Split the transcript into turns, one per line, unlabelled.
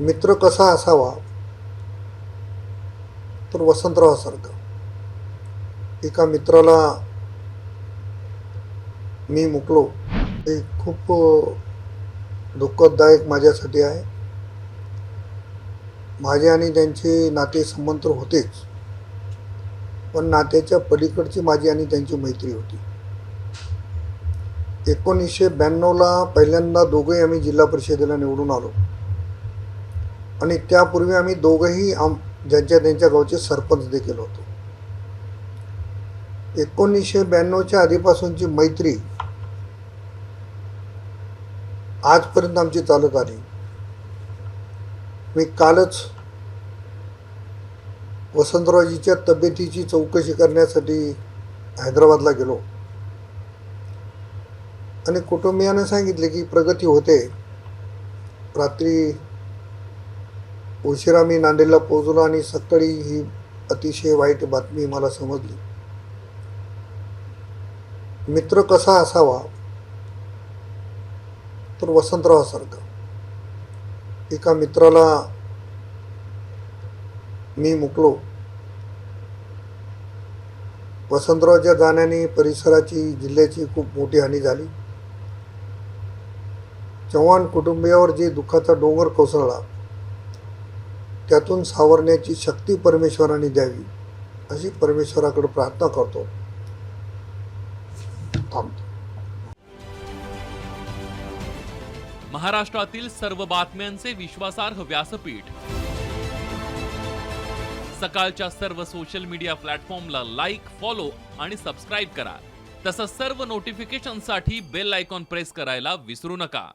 मित्र कसा असावा? तर वसंतरावासारखा एका मित्राला मी मुकलो. हे खूप अ, दुःखदायक माझ्यासाठी आहे. माझे आणि त्यांचे नाते संबंध होतेच. पण नात्याच्या पलीकडची माझी आणि त्यांची मैत्री होती. एकोणीसशे ब्याण्णवला पहिल्यांदा दोघंही आम्ही जिल्हा परिषदेला निवडून आलो. आणि त्यापूर्वी आम्ही दोघंही आम ज्यांच्या त्यांच्या गावचे सरपंच देखील होतो. एकोणीसशे ब्याण्णवच्या आधीपासूनची मैत्री आजपर्यंत आमची चालत आली. मी कालच वसंतरावजीच्या तब्येतीची चौकशी करण्यासाठी हैदराबादला गेलो. आणि कुटुंबियाने सांगितले की प्रगती होते. रात्री उशिरा मी नांदेडला पोहोचलो आणि सकाळी ही अतिशय वाईट बातमी मला समजली. मित्र कसा असावा? तर वसंतरावासारखा एका मित्राला मी मुकलो. वसंतरावच्या जाण्याने परिसराची जिल्ह्याची खूप मोठी हानी झाली. चव्हाण कुटुंबियावर जे दुःखाचा डोंगर कोसळला त्यातून सावरण्याची शक्ती परमेश्वराने द्यावी अशी परमेश्वराकडे प्रार्थना करतो. थांबतो.
महाराष्ट्रातील सर्व बातम्यांचे विश्वासार्ह व्यासपीठ. सकाळच्या सर्व सोशल मीडिया प्लॅटफॉर्मला लाईक फॉलो आणि सबस्क्राईब करा. तसंच सर्व नोटिफिकेशनसाठी बेल आयकॉन प्रेस करायला विसरू नका.